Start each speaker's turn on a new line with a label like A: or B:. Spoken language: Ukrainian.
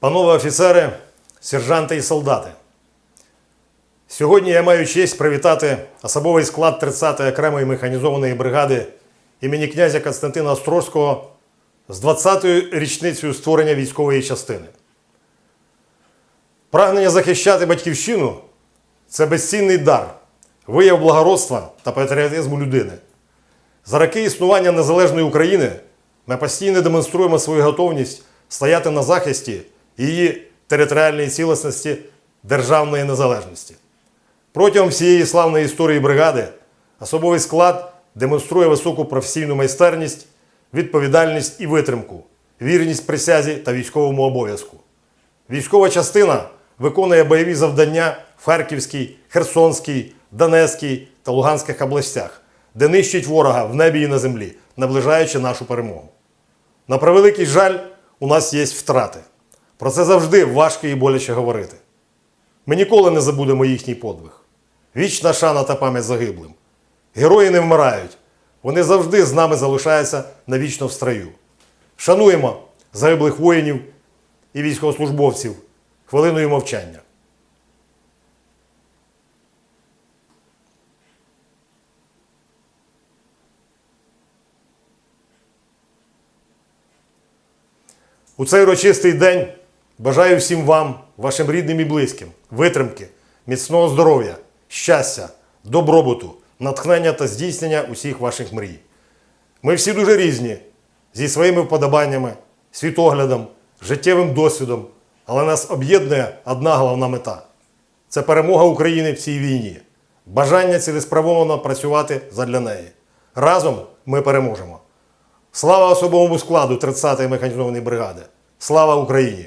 A: Панове офіцери, сержанти і солдати. Сьогодні я маю честь привітати особовий склад 30-ї окремої механізованої бригади імені князя Константина Острозького з 20-ю річницею створення військової частини. Прагнення захищати батьківщину це безцінний дар, вияв благородства та патріотизму людини. За роки існування незалежної України ми постійно демонструємо свою готовність стояти на захисті її територіальної цілісності державної незалежності. Протягом всієї славної історії бригади особовий склад демонструє високу професійну майстерність, відповідальність і витримку, вірність присязі та військовому обов'язку. Військова частина виконує бойові завдання в Харківській, Херсонській, Донецькій та Луганських областях, де нищить ворога в небі і на землі, наближаючи нашу перемогу. На превеликий жаль, у нас є втрати. Про це завжди важко і боляче говорити. Ми ніколи не забудемо їхній подвиг. Вічна шана та пам'ять загиблим. Герої не вмирають. Вони завжди з нами залишаються навічно в строю. Шануємо загиблих воїнів і військовослужбовців хвилиною мовчання. У цей урочистий день бажаю всім вам, вашим рідним і близьким, витримки, міцного здоров'я, щастя, добробуту, натхнення та здійснення усіх ваших мрій. Ми всі дуже різні зі своїми вподобаннями, світоглядом, життєвим досвідом, але нас об'єднує одна головна мета це перемога України в цій війні, бажання цілеспрямовано працювати задля неї. Разом ми переможемо. Слава особовому складу 30-ї механізованої бригади! Слава Україні!